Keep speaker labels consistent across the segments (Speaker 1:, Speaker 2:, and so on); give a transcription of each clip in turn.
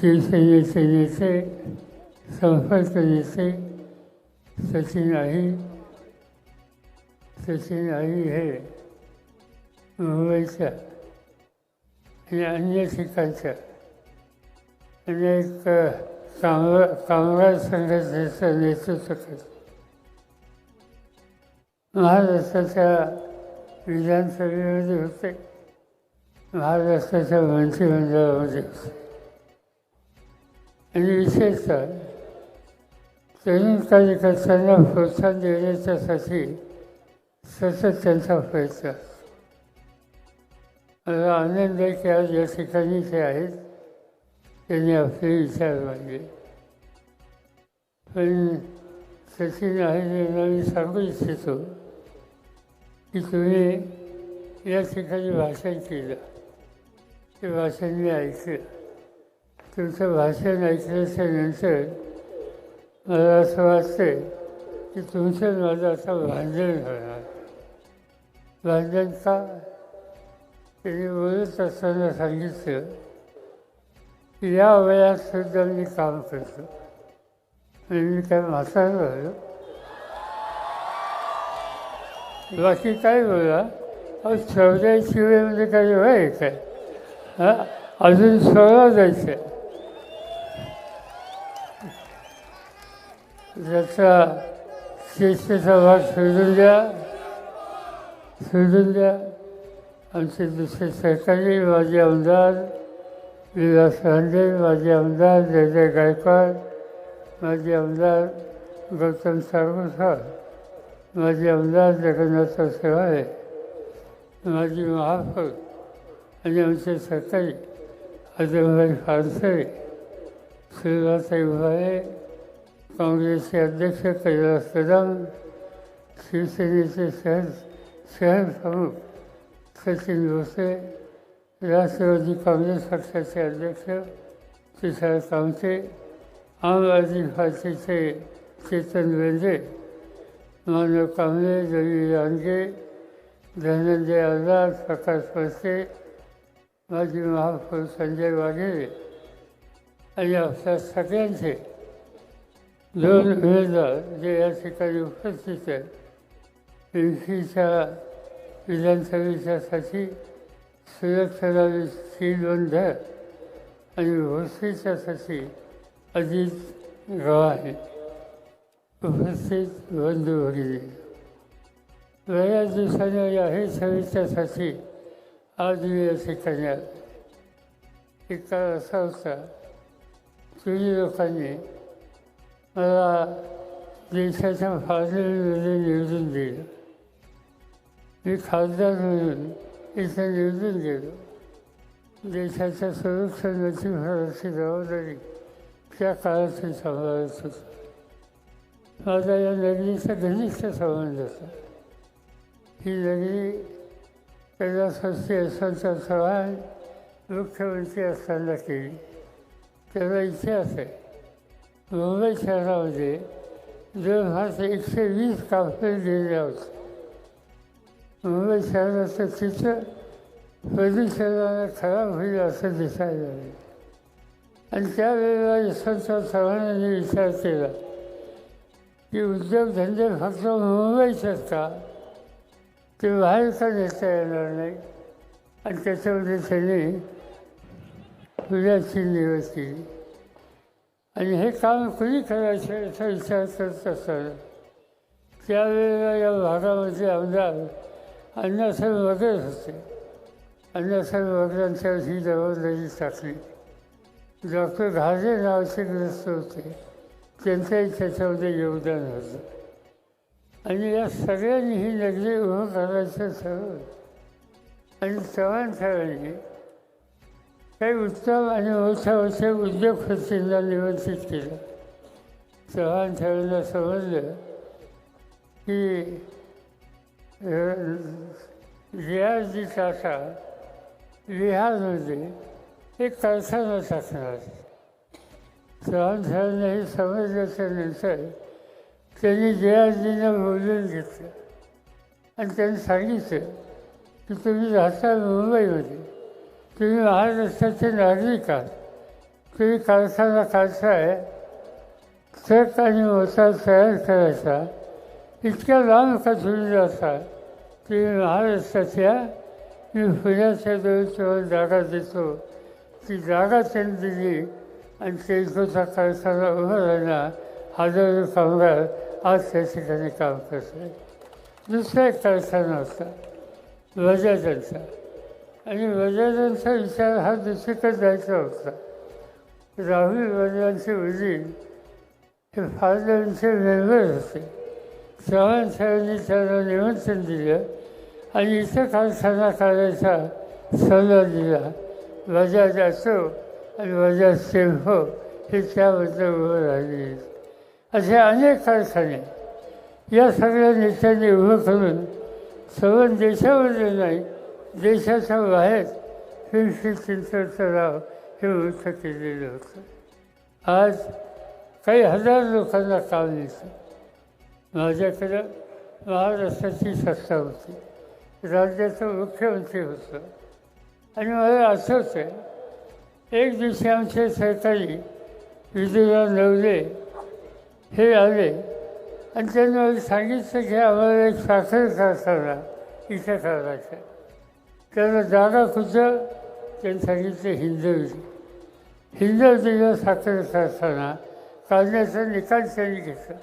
Speaker 1: शिवसेनेचे नेते संपर्क नेते सचिन आई सचिन आई हे मुंबईच्या आणि अन्य ठिकाणच्या अनेक कामगार कामगार संघटनेचं नेतृत्व करतात महाराष्ट्राच्या विधानसभेमध्ये होते. महाराष्ट्राच्या मंत्रिमंडळामध्ये होते. आणि विशेषतः तरुण कार्यकर्त्यांना प्रोत्साहन देण्याच्यासाठी सतत त्यांचा प्रयत्न मला आनंद आहे की आज या ठिकाणी ते आहेत. त्यांनी आपले विचार मांडले. पण सचिन आहे यांना मी सांगू इच्छितो की तुम्ही या ठिकाणी भाषण केलं. ते भाषण मी ऐकलं. तुमचं भाषण ऐकल्याच्या नंतर मला असं वाटते की तुमचं माझं असं भांडण होणार. भांडण का त्यांनी बोलत असताना सांगितलं की या वयात सुद्धा मी काम करतो. आणि मी काय म्हातारं झालो? बाकी काय बोला? अहो चौदा शिवेमध्ये काही वय काय हां अजून सोळा जायचं आहे त्याचा शिस्तीचा भाग शोधून द्या शोधून द्या. आमचे दुसरे सरकारी माजी आमदार विलास रांडे माजी आमदार जय जय गायकवाड माजी आमदार गौतम सारगुरकर माजी आमदार जगन्नाथ सेवाळे माजी महापौर आणि आमचे सरकारी अजमभाई फारसे सुरुवाताई उभाळे काँग्रेसचे अध्यक्ष कैलास कदम शिवसेनेचे शहर शहर प्रमुख सचिन भोसे राष्ट्रवादी काँग्रेस पक्षाचे अध्यक्ष तुषार कामते आम आदमी पार्टीचे चेतन वेंदे मानव कांबळे रवी रानगे धनंजय आझाद प्रकाश पसे माजी महापौर संजय वाघेरे. आणि आपल्या सगळ्यांचे दोन हजार जे या ठिकाणी उपस्थित आहेत एमसीच्या विधानसभेच्यासाठी सुरक्षादारी सीलबंधर आणि भोसरीच्यासाठी अजित गवाही उपस्थित बंधू भगिनी बऱ्याच दिवसांनी या हे सभेच्यासाठी आज मी या ठिकाणी आलो एक काळ असा होता तुम्ही लोकांनी मला देशाच्या फाळणीमध्ये निवडून दिलं मी खासदार म्हणून इथं निवडून गेलो देशाच्या संरक्षणाची भारताची जबाबदारी त्या काळात मी सांभाळत होतो माझा या नगरीचा घनिष्ठ संबंध होता ही नगरी कैलासवासी यशवंत चव्हाण मुख्यमंत्री असताना केली त्याचा इतिहास आहे मुंबई शहरामध्ये दोन हजार एकशे वीस काफे गेल्या होत्या मुंबई शहराचं चित्र प्रदूषणाला खराब होईल असं दिसायला लागलं. आणि त्यावेळेला यशवंतराव चव्हाणांनी विचार केला की उद्योगधंदे फक्त मुंबईचेच का ते बाहेर का नेता येणार नाही. आणि त्याच्यामध्ये त्यांनी पुण्याची निवड केली. आणि हे काम कुणी करायचं? याचा विचार करत असताना. त्यावेळेला या भागामध्ये आमदार अण्णासाहेब वगैरे होते. अण्णासाहेब वगैरेंच्या ही जबाबदारी टाकली. डॉक्टर घाजे नावाचे ग्रस्त होते. त्यांचंही त्याच्यामध्ये योगदान होतं. आणि या सगळ्यांनी ही नगरी उभं करायचं ठरवलं. आणि चव्हाण ठरवली काही उत्तम आणि उत्सवाचे उद्योग खर्चींना निवंचित केलं चव्हाण साहेबांना समजलं की रियाजी टाटा बिहारमध्ये एक कारखाना टाकणार चव्हाण साहेबांना हे समजल्याच्या नंतर त्यांनी जयाजींना बोलून घेतलं. आणि त्यांनी सांगितलं की तुम्ही राहता मुंबईमध्ये. तुम्ही महाराष्ट्राचे नागरिक आहात तुम्ही कारखाना काढता आहे ट्रक आणि मोटार तयार करायचा. इतक्या लांब का तुम्ही जाता तुम्ही महाराष्ट्राच्या मी पुण्याच्या जवळ जागा देतो. ती जागा त्यांनी दिली आणि तेलकोचा कारखाना उभं राहिला हजारो कामगार आज त्या ठिकाणी काम करतात दुसरा एक कारखाना होता बजाजांचा आणि बजाजांचा विचार हा दुसरीकडे जायचा होता. राहुल बजाजांचे वडील हे फादरांचे मेंबर होते. चव्हाण साहेबांनी त्यांना निमंत्रण दिलं आणि इथं कारखाना काढायचा सल्ला दिला. बजाज असो आणि बजाज सेल हे त्याबद्दल उभं राहिले. असे अनेक कारखाने या सगळ्या नेत्यांनी उभं करून संबंध देशामध्ये नाही देशाच्या बाहेर फिरशी चिंचवडचं नाव हे वृत्त केलेलं होतं. आज काही हजार लोकांना काम मिळतं माझ्याकडं महाराष्ट्राची सत्ता होती. राज्याचं मुख्यमंत्री होतं. आणि मला आठवतं होतं एक दिवशी आमचे सरकारी विजयराव नवले हे आले आणि त्यांनी मला सांगितलं की आम्हाला एक साखर कारखाना इथं करायचा त्याला दादा कुठं त्यांनी सांगितलं हिंदवी हिंदवीला साखर असताना काढण्याचा निकाल त्यांनी घेतला.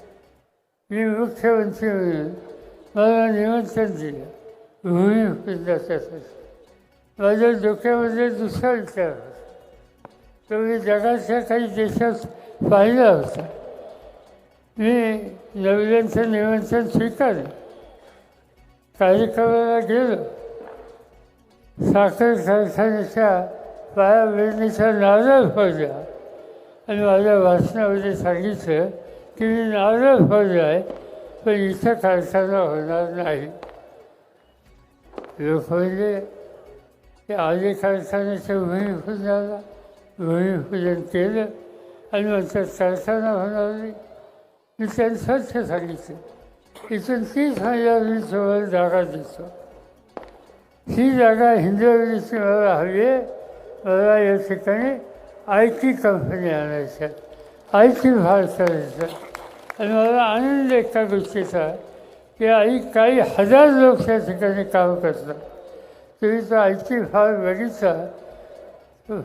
Speaker 1: मी मुख्यमंत्री म्हणून मला निमंत्रण दिलं. भूमिपूजनाच्यासाठी माझ्या डोक्यामध्ये दुसरा विचार होता. तो मी जगाच्या काही देशात पाहिला होता. मी नवल्यांचं निमंत्रण स्वीकारलं. कार्यक्रमाला गेलो. साखर कारखान्याच्या पायाभरणीचा नारळ फोडला आणि माझ्या वाचनामध्ये सांगितलं की मी नारळ फोडला आहे पण इथं कारखाना होणार नाही. लोक म्हणजे ते आधी कारखान्याचं भूमिपूजनाला भूमिपूजन केलं आणि म्हणतात कारखाना होणार नाही. मी त्यांनी स्वच्छ सांगितलं. इथून तीस हजार मी तुम्हाला जागा देतो. ही जागा हिंदवलीची मला हवी आहे मला या ठिकाणी आय टी कंपनी आणायच्या आय टी फार करायचं आणि मला आनंद एका गोष्टीचा की आई काही हजार लोक त्या ठिकाणी काम करतात. तुम्ही तो आय टी फार बघितला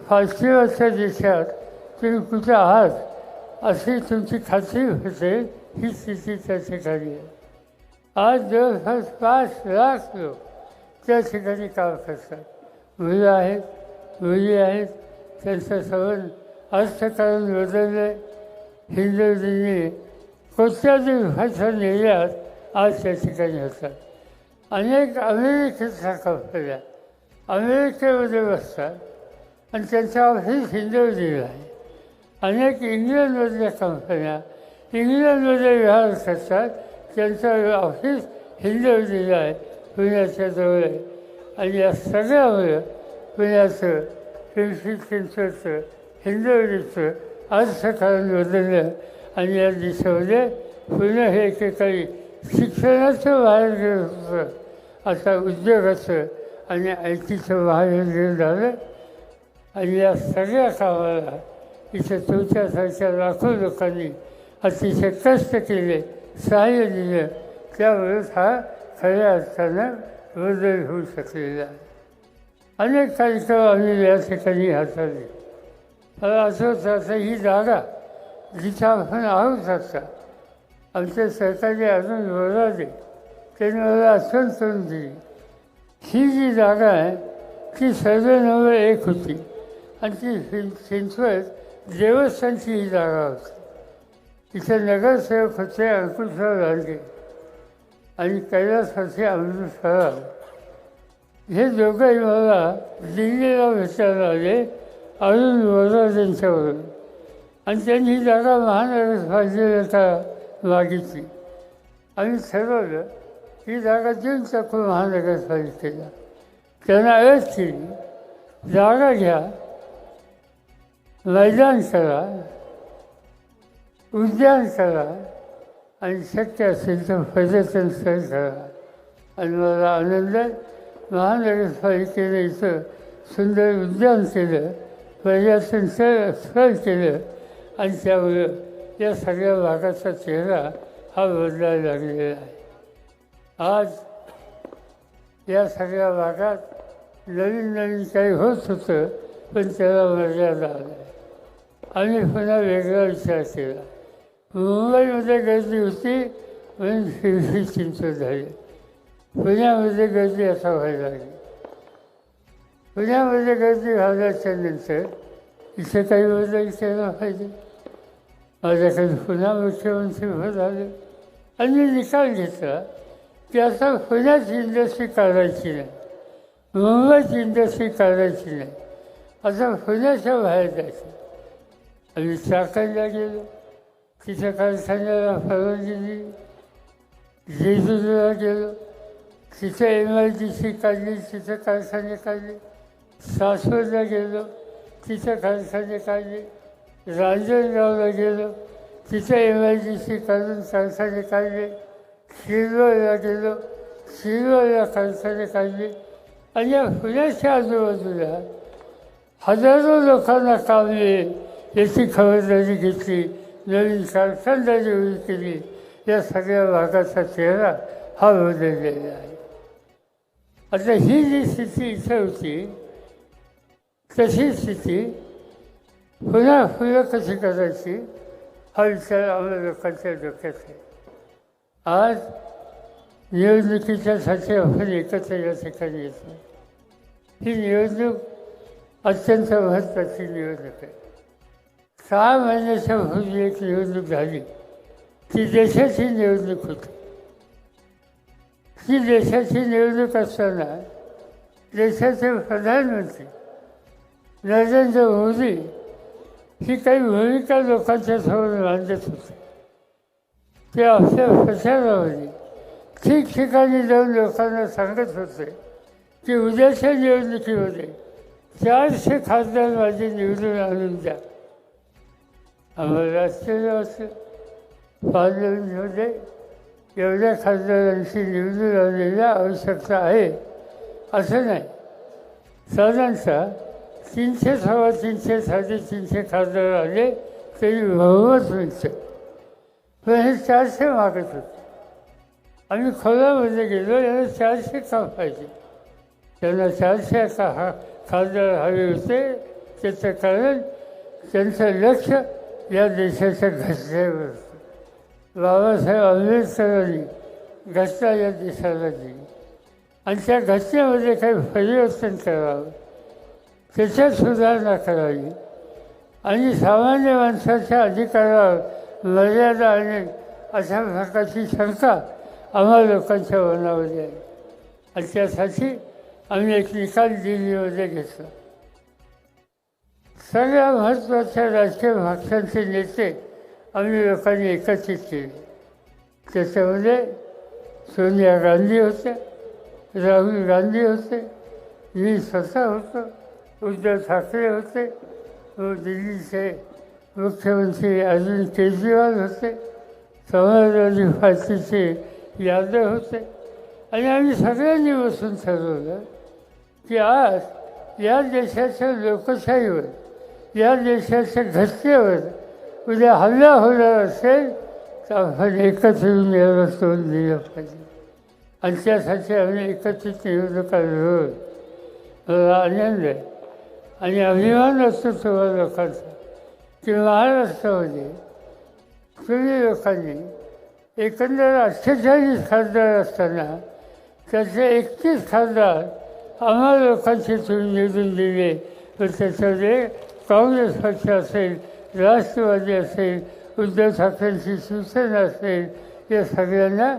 Speaker 1: पाचशे देशात तुम्ही कुठे आहात अशी तुमची खात्री होते ही स्थिती त्या ठिकाणी आहे. आज जवळपास पाच लाख लोक त्या ठिकाणी काम करतात. मुलं आहेत मुली आहेत त्यांचं संबंध अर्थकारण बदललं हिंदूंनी कोट्याधी भाषा निर्यात आज त्या ठिकाणी होतात अनेक अमेरिकेच्या कंपन्या अमेरिकेमध्ये बसतात. आणि त्यांचा ऑफिस हिंदवलीला आहे. अनेक इंग्लंडमधल्या कंपन्या इंग्लंडमध्ये व्यवहार करतात. त्यांचं ऑफिस हिंदवलीला आहे. पुण्याच्या जवळ. आहे आणि या सगळ्यामुळे पुण्याचं पिंपरी चिंचवडचं हिंदवलीचं अर्थकारण बदललं. आणि या दिशेमध्ये पुणे हे एकेकाळी शिक्षणाचं बाहेर गेलं होतं. आता उद्योगाचं आणि आय टीचं बाहेर गेलं झालं. आणि या सगळ्या कामाला इथे तुमच्यासारख्या लाखो लोकांनी अतिशय कष्ट केले सहाय्य दिलं. त्यामुळेच हा खऱ्या अर्थानं बदल होऊ शकलेला आहे अनेक कार्यक्रम आम्ही या ठिकाणी हाताळले. मला असं होतं ही जागा जिथं आपण आहोत आता आमच्या सरकारने अजून बोलावले त्यांनी मला आठवण करून दिली. ही जी जागा आहे ती सर्व नंबर एक होती. आणि ती चिंचवड देवस्थानची ही जागा होती. इथे नगरसेवक होते अंकुशराव लांडगे. आणि कैलासाचे होते अमृतसराव हे दोघंही मला दिल्लीला भेटायला आले अरुण वरा त्यांच्यावरून. आणि त्यांनी ही जागा महानगरपालिकेला मागितली. आम्ही ठरवलं ही जागा देऊन टाकू महानगरपालिकेला त्यांना अळस केली. जागा घ्या. मैदान करा उद्यान करा आणि शक्य असेल तर पर्यटन स्थळ करा आणि मला आनंद महानगरपालिकेने इथं सुंदर उद्यान केलं प्रजासन सहन केलं. आणि त्यामुळे या सगळ्या भागाचा चेहरा हा बदलायला लागलेला आहे. आज या सगळ्या भागात नवीन नवीन काही होत होतं पण त्याला मर्यादा आल्या. आम्ही पुन्हा वेगळा विचार केला. मुंबईमध्ये गर्दी होती म्हणून ही चिंता झाली. पुण्यामध्ये गर्दी असा व्हायला लागली. पुण्यामध्ये गर्दी झाल्याच्यानंतर इथे काही बदल केला पाहिजे माझ्याकडे पुन्हा मुख्यमंत्री पद आले. आणि निकाल घेतला की आता पुण्यात इंडस्ट्री काढायची नाही. मुंबईत इंडस्ट्री काढायची नाही. आता पुण्याच्या बाहेर जायचं. आणि चाकायला गेलो. तिथे कारखान्याला परवानगी दिली जेजुरीला गेलो तिथे एम आय डी सी काढली तिथे कारखाने काढले सासवडला गेलो तिथे कारखाने काढले रांजणगावला गेलो तिथे एम आय डी सी काढून कारखाने काढले शिरवळला गेलो शिरवळला कारखाने काढले आणि या पुण्याच्या आजूबाजूला हजारो लोकांना काम येईल याची खबरदारी घेतली नवीन कारखानदारी उभी केली या सगळ्या भागाचा चेहरा हा बदललेला आहे. आता ही जी स्थिती इथं होती तशी स्थिती पुन्हा पुन्हा कशी करायची हा विचार आम्हाला लोकांच्या डोक्यात आहे. आज निवडणुकीच्यासाठी आपण एकत्र या ठिकाणी येतो. ही निवडणूक अत्यंत महत्त्वाची निवडणूक आहे. सहा महिन्याच्या पूर्वी एक निवडणूक झाली ती देशाची निवडणूक होती. ही देशाची निवडणूक असताना देशाचे प्रधानमंत्री नरेंद्र मोदी ही काही भूमिका लोकांच्या समोर मांडत होते. ते आपल्या प्रचारामध्ये ठिकठिकाणी जाऊन लोकांना सांगत होते की उद्याच्या निवडणुकीमध्ये चारशे खासदार माझे निवडून आणून द्या. आम्हाला राष्ट्रीय पाच पार्लमेंटमध्ये एवढ्या खासदारांशी निवडून आणण्याची आवश्यकता आहे. असं नाही. साधारणतः तीनशे सव्वा तीनशे साडेतीनशे खासदार आले तरी बहुमत मिळतं. पण हे चारशे मागत होते. आम्ही खोलामध्ये गेलो यांना चारशे का पाहिजे? त्यांना चारशे आता हा खासदार हवे होते. त्याचं कारण त्यांचं लक्ष या देशाच्या घटनेवर. बाबासाहेब आंबेडकरांनी घटना या देशाला दिली. आणि त्या घटनेमध्ये काही परिवर्तन करावं त्याच्यात सुधारणा करावी. आणि सामान्य माणसाच्या अधिकारावर मर्यादा आणेल अशा प्रकारची शंका आम्हा लोकांच्या मनामध्ये आहे. आणि त्यासाठी आम्ही एक निकाल दिल्लीमध्ये घेतला. सगळ्या महत्त्वाच्या राजकीय भाषांचे नेते आम्ही लोकांनी एकत्रित केले. त्याच्यामध्ये सोनिया गांधी होत्या राहुल गांधी होते मी स्वतः होतो उद्धव ठाकरे होते व दिल्लीचे मुख्यमंत्री अरविंद केजरीवाल होते समाजवादी पार्टीचे यादव होते. आणि आम्ही सगळ्यांनी बसून ठरवलं की आज या देशाच्या लोकशाहीवर या देशाच्या घटनेवर उद्या हल्ला होणार असेल तर आपण एकत्र येऊन याला तोंड दिलं पाहिजे. आणि त्यासाठी आम्ही एकत्रित निवडणुका लढवत मला आनंद आहे. आणि अभिमान असतो तुम्हा लोकांचा की महाराष्ट्रामध्ये तुम्ही लोकांनी एकंदर अठ्ठेचाळीस खासदार असताना त्याचे एकतीस खासदार आम्हा लोकांचे तुम्ही निवडून दिले तर त्याच्यामध्ये काँग्रेस पक्ष असेल राष्ट्रवादी असेल उद्धव ठाकरेंची शिवसेना असेल या सगळ्यांना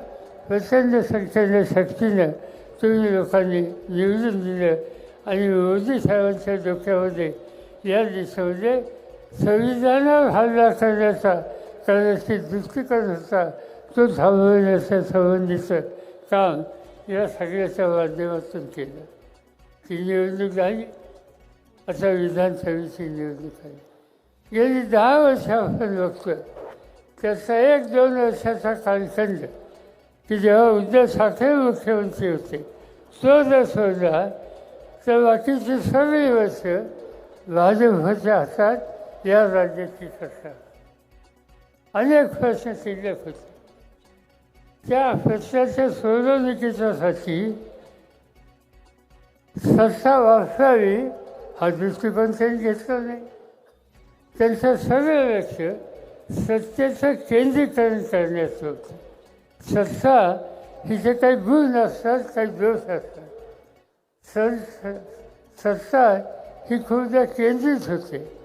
Speaker 1: प्रचंड संख्येने शक्तीनं तुम्ही लोकांनी निवडून दिलं. आणि मोदी साहेबांच्या डोक्यामध्ये या देशामध्ये संविधानावर हल्ला करण्याचा करण्याची दृष्टिकोन होता तो थांबवण्याच्या संबंधीचं काम या सगळ्याच्या माध्यमातून केलं. ती निवडणूक झाली. आता विधानसभेची निवडणूक आली. गेली दहा वर्ष आपण बघतो त्याचा एक दोन वर्षाचा कालखंड की जेव्हा उद्धव ठाकरे मुख्यमंत्री होते तो जर सोडला तर बाकीची सगळी वर्ष भाजपच्या हातात या राज्याची सरकार. अनेक प्रश्न शिल्लक होते. त्या प्रश्नाच्या सोडवणुकीच्यासाठी सत्ता वापरावी हा दृष्टिकोन त्यांनी घेतला नाही. त्यांचं सगळं लक्ष सत्तेचं केंद्रीकरण करण्याचं होतं. सत्ता हिचे काही गुण असतात काही दोष असतात. सर सत्ता ही खूपदा केंद्रित होते.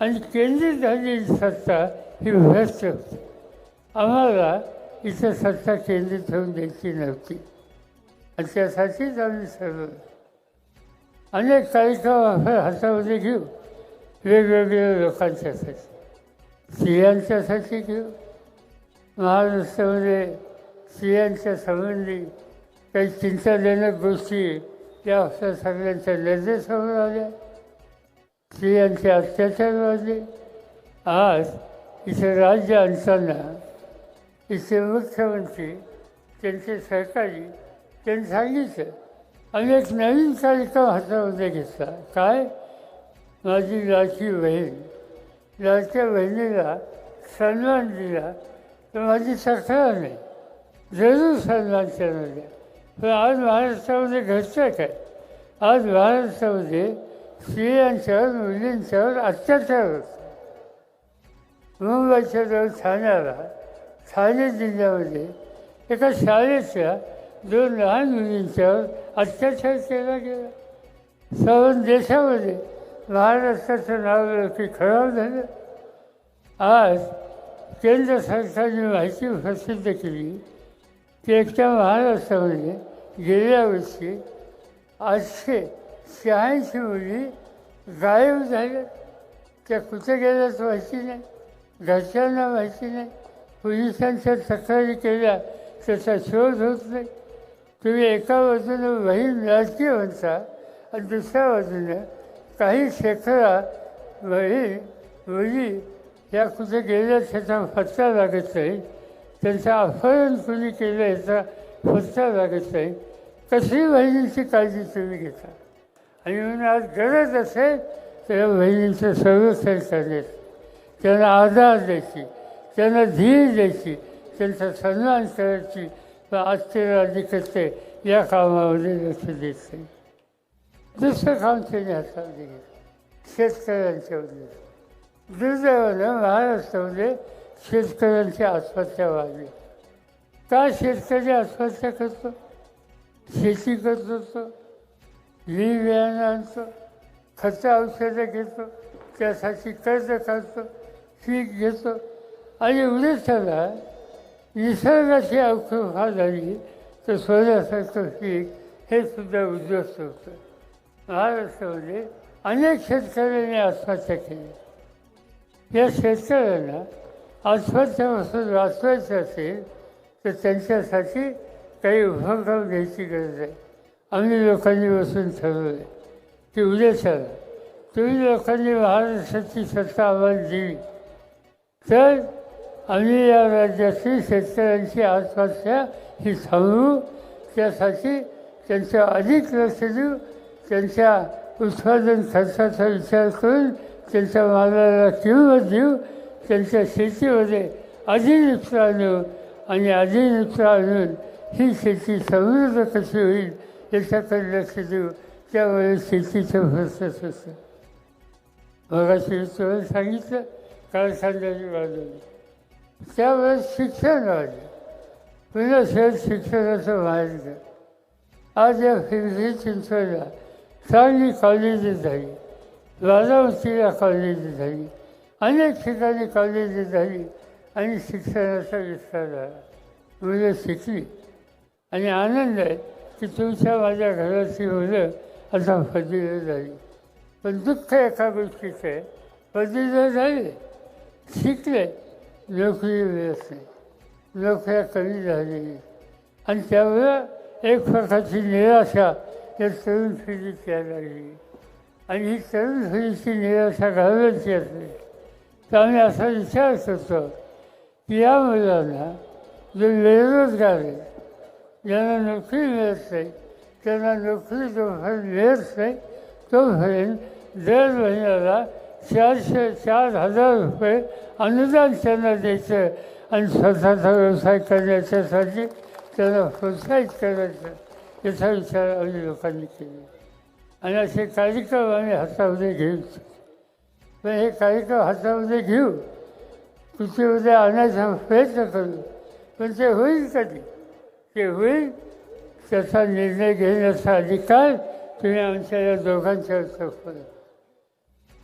Speaker 1: आणि केंद्रित झालेली सत्ता ही भ्रष्ट होते. आम्हाला इथं सत्ता केंद्रित होऊन द्यायची नव्हती. आणि त्यासाठीच आम्ही सर्व अनेक कार्यक्रम हातामध्ये घेऊ वेगवेगळ्या लोकांच्यासाठी स्त्रियांच्यासाठी घेऊ महाराष्ट्रामध्ये स्त्रियांच्या संबंधी काही चिंताजनक गोष्टी या अशा सगळ्यांच्या नजरेसमोर आल्या. स्त्रियांचे अत्याचार वाढले. आज इथे राज्य आणताना इथे मुख्यमंत्री त्यांचे सहकारी त्यांनी सांगितलं आणि एक नवीन कार्यक्रम हातामध्ये घेतला काय? माझी लाडकी बहीण. लाडक्या बहिणीला सन्मान दिला तर माझी तक्रार नाही. जरूर सन्मान त्यांना द्या पण आज महाराष्ट्रामध्ये घडतं काय? आज महाराष्ट्रामध्ये स्त्रियांच्यावर मुलींच्यावर अत्याचार होतो मुंबईच्या जवळ ठाण्याला ठाणे जिल्ह्यामध्ये एका शाळेच्या दोन लहान मुलींच्यावर अत्याचार केला गेला. सर्व देशामध्ये महाराष्ट्राचं नाव की खराब झालं. आज केंद्र सरकारने माहिती प्रसिद्ध केली की एकट्या महाराष्ट्रामध्ये गेल्या वर्षी आठशे शहाऐंशी मुली गायब झाल्या. त्या कुठे गेल्याच माहिती नाही. घरच्यांना माहिती नाही. पोलिसांच्या तक्रारी केल्या त्याचा शोध होत नाही. तुम्ही एका बाजूने बहीण राजकीय म्हणता आणि दुसऱ्या बाजूने काही शेखरा बहीण मुली या कुठे गेल्या त्याचा फटका लागत नाही. त्यांचं अपहरण कुणी केलं याचा फटका लागत नाही. कशी बहिणींची काळजी तुम्ही घेता? आणि म्हणून आज गरज असेल तर बहिणींचं संरक्षण करण्याची. त्यांना आधार द्यायची त्यांना धीर द्यायची त्यांचा सन्मान करायची आजचे राज्यकर्ते या कामामध्ये लक्ष देत नाही. दुसरं काम त्यांनी हातामध्ये घेतलं शेतकऱ्यांच्या दुर्दैवानं महाराष्ट्रामध्ये शेतकऱ्यांची आत्महत्या वाढली. का शेतकरी आत्महत्या करतो? शेती करतो होतो. बी बियाणं आणतो. खतं औषधं घेतो. त्यासाठी कर्ज काढतो. पीक घेतो. आणि उद्देशाला निसर्गाची अवकृपा झाली तर सोन्यासारखं पीक हे सुद्धा उद्ध्वस्त होतं. महाराष्ट्रामध्ये अनेक शेतकऱ्यांनी आत्महत्या केली. या शेतकऱ्यांना आत्महत्यापासून वाचवायचं असेल तर त्यांच्यासाठी काही उपक्रम घ्यायची गरज आहे. आम्ही लोकांनी बसून ठरवलं की उद्या चला तुम्ही लोकांनी महाराष्ट्राची सत्ता आम्हाला दिली तर आम्ही या राज्याची शेतकऱ्यांची आत्महत्या ही थांबवू त्यासाठी त्यांचं अधिक लक्ष देऊ त्यांच्या उत्पादन खर्चाचा विचार करून त्यांच्या मालाला किंमत देऊ त्यांच्या शेतीमध्ये अधिक आणू आणि अधिक आणून ही शेती समृद्ध कशी होईल याच्याकडे लक्ष देऊ त्यामुळे शेतीचं भरसच असतं मगाशी तुम्हाला सांगितलं कारखानदारी वाढवली त्यावेळेस शिक्षण राहिले पुन्हा शहर शिक्षणाचं व्हायचं आज या हिंदी चिंचवडला चांगली कॉलेजेस झाली. बारामतीला कॉलेजेस झाली. अनेक ठिकाणी कॉलेजेस झाली आणि शिक्षणाचा विस्तार झाला. मुलं शिकली. आणि आनंद आहे की तुमच्या माझ्या घराची मुलं आता फजिलं झाली. पण दुःख एका गोष्टीचं आहे. फजिलं झाले. शिकले. नोकरी मिळत नाही नोकऱ्या कमी झालेली आणि त्यामुळं एक प्रकारची निराशा या तरुण पिढीत यायला लागली. आणि ही तरुण पिढीची निराशा घालवायची असेल तर आम्ही असा विचार करतो की या मुलांना जे बेरोजगार आहे ज्यांना नोकरी मिळत नाही त्यांना नोकरी जोपर्यंत मिळत नाही तोपर्यंत दर महिन्याला चारशे चार हजार रुपये अनुदान त्यांना द्यायचं आणि स्वतःचा व्यवसाय करण्याच्यासाठी त्यांना प्रोत्साहित करायचं याचा विचार आम्ही लोकांनी केला. आणि असे कार्यक्रम आम्ही हातामध्ये घेऊ. पण हे कार्यक्रम हातामध्ये घेऊ कृतीमध्ये आणायचा प्रयत्न करू. पण ते होईल कधी? ते होईल त्याचा निर्णय घेण्याचा अधिकार तुम्ही आमच्या या दोघांच्या दाखवला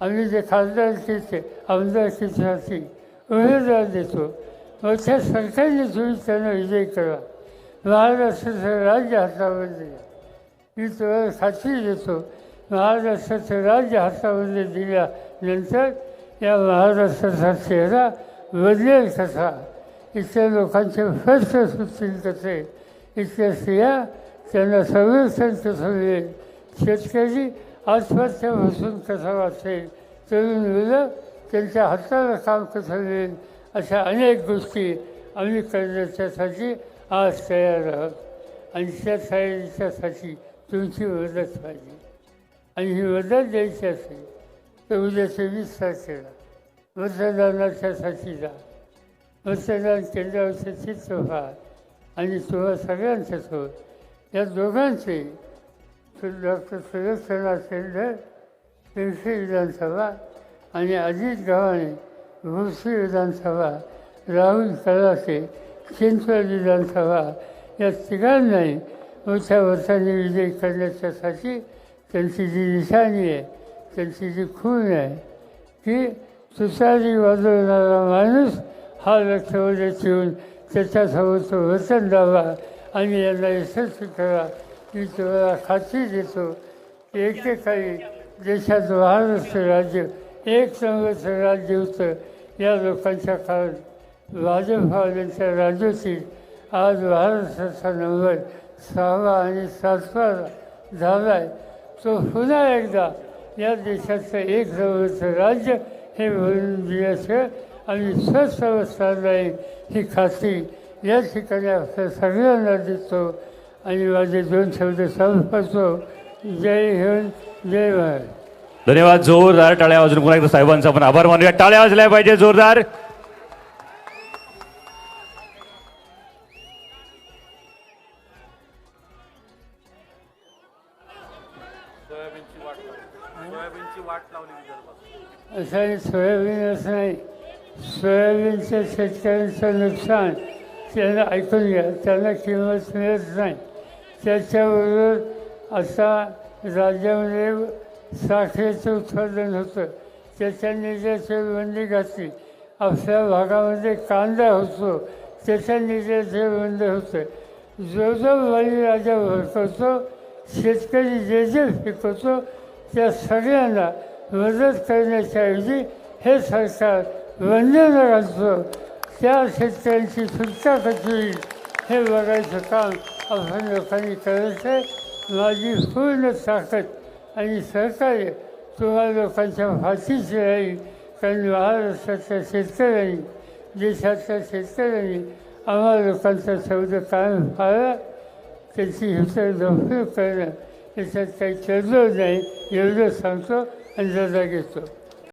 Speaker 1: आम्ही जे खासदारकीचे आमदारकीसाठी उमेदवार देतो. मोठ्या सरकारने तुम्ही त्यांना विजय करा. महाराष्ट्राचं राज्य हातामध्ये मी तुम्हाला खात्री देतो महाराष्ट्राचं राज्य हातामध्ये दिल्यानंतर या महाराष्ट्राचा चेहरा बदलेल कसा इथल्या लोकांचे प्रश्न सुचतील कसे इथल्या स्त्रिया त्यांना संरक्षण कसं मिळेल शेतकरी आत्महत्यापासून कसं वाचते तरुण मुलं त्यांच्या हाताला काम कसं मिळेल अशा अनेक गोष्टी आम्ही करण्याच्यासाठी आज तयार आहोत. आणि त्या तयारीच्यासाठी तुमची मदत पाहिजे. आणि ही मदत द्यायची असेल तर उद्याचे वीस तारखेला मतदानाच्यासाठी जा. मतदान केंद्रावरचे चित्र व्हा आणि तुम्हा सगळ्यांच्या सोबत या दोघांचे डॉक्टर सुरेशना शेंडर पिंपरी विधानसभा आणि अजित गव्हाणे भोसरी विधानसभा राहुल कलासे चिंचवड विधानसभा या तिघांनाही मोठ्या वर्षाने विजयी करण्याच्यासाठी त्यांची जी निशाणी आहे त्यांची जी खून आहे की सुसारी वाजवणारा माणूस हा लक्षमध्ये ठेवून त्याच्यासमोरचं वचन द्यावा आणि यांना यशस्वी करा मी तुम्हाला खात्री देतो. की एकेकाळी देशात महाराष्ट्र राज्य एक संघाचं राज्य होतं. या लोकांच्या काळात भाजपवाल्यांच्या राज्यातील आज महाराष्ट्राचा नंबर सहावा आणि सातवा झाला आहे तो पुन्हा एकदा या देशाचं एक जवळचं राज्य हे म्हणून दिल्याशिवाय आणि स्वस्त अवस्था राहील ही खात्री. या ठिकाणी आपल्या सगळ्यांना देतो. आणि माझे दोन शब्द संपतो. जय हिंद जय महाराज
Speaker 2: धन्यवाद जोरदार टाळ्या वाजून पुन्हा एकदा साहेबांचा आपण आभार मानूया. टाळ्या वाजल्या पाहिजे जोरदार.
Speaker 1: असं सोयाबीनच नाही. सोयाबीनच्या शेतकऱ्यांचं नुकसान त्यांना ऐकून घ्या. त्यांना किंमत मिळत नाही. त्याच्याबरोबर असा राज्यामध्ये साखरेचं उत्पादन होतं. त्याच्या निजाची बंदी घातली. आपल्या भागामध्ये कांदा होतो. त्याच्या निजाचे बंद होतं. जो जो बळीराजा भरकवतो शेतकरी जे जे पिकवतो त्या सगळ्यांना मदत करण्याच्याऐवजी हे सरकार बंधनं घालतो त्या शेतकऱ्यांची सुटका कशी होईल हे बघायचं काम आपण लोकांनी करायचं? माझी पूर्ण ताकद आणि सहकार्य तुम्हा लोकांच्या फाशीची राहील. कारण महाराष्ट्राच्या शेतकऱ्यांनी देशाच्या शेतकऱ्यांनी आम्हा लोकांचा शब्द कायम पाळला त्याची हिंसा गंभीर करणं याच्यात काही चर्चा नाही एवढं सांगतो आणि जागा घेतो.